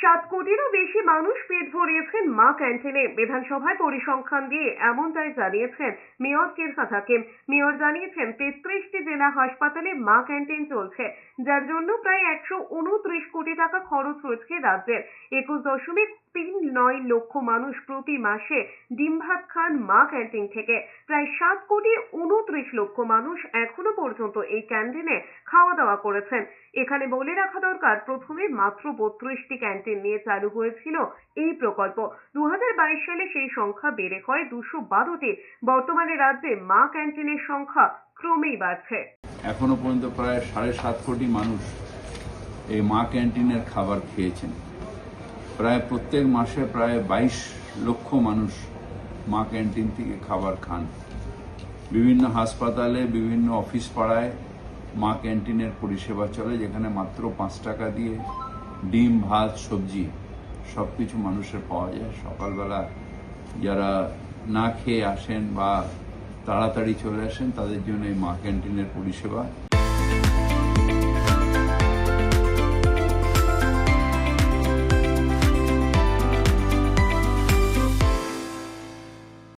সাত কোটিরও বেশি মানুষ পেট ভরিয়েছেন মা ক্যান্টিনে। বিধানসভায় পরিসংখ্যান দিয়ে এমনটাই জানিয়েছেন মেয়র কিরফাত হাকিম মেয়র জানিয়েছেন, তেত্রিশটি জেলা হাসপাতালে মা ক্যান্টিন চলছে, যার জন্য প্রায় একশো উনত্রিশ কোটি টাকা খরচ হয়েছে রাজ্যের। একুশ দশমিক তিন নয় লক্ষ মানুষ প্রতি মাসে ডিমভাত খান মা ক্যান্টিন থেকে। প্রায় সাত কোটি উনত্রিশ লক্ষ মানুষ এখনও পর্যন্ত এই ক্যান্টিনে খাওয়া দাওয়া করেছেন। এখানে বলে রাখা দরকার, প্রথমে মাত্র বত্রিশটি ক্যান্টিন নিয়ে চালু হয়েছিল এই প্রকল্প। দু হাজার বাইশ সালে সেই সংখ্যা বেড়ে হয় দুশো বারোটি। বর্তমানে রাজ্যে মা ক্যান্টিনের সংখ্যা ক্রমেই বাড়ছে। এখনও পর্যন্ত প্রায় সাড়ে সাত কোটি মানুষ এই মা ক্যান্টিনের খাবার খেয়েছেন। প্রায় প্রত্যেক মাসে প্রায় বাইশ লক্ষ মানুষ মা ক্যান্টিন থেকে খাবার খান। বিভিন্ন হাসপাতালে, বিভিন্ন অফিস পাড়ায় মা ক্যান্টিনের পরিষেবা চলে, যেখানে মাত্র পাঁচ টাকা দিয়ে ডিম, ভাত, সবজি সব কিছু মানুষের পাওয়া যায়। সকালবেলা যারা না খেয়ে আসেন বা তাড়াতাড়ি চলে আসেন, তাদের জন্য এই মা ক্যান্টিনের পরিষেবা।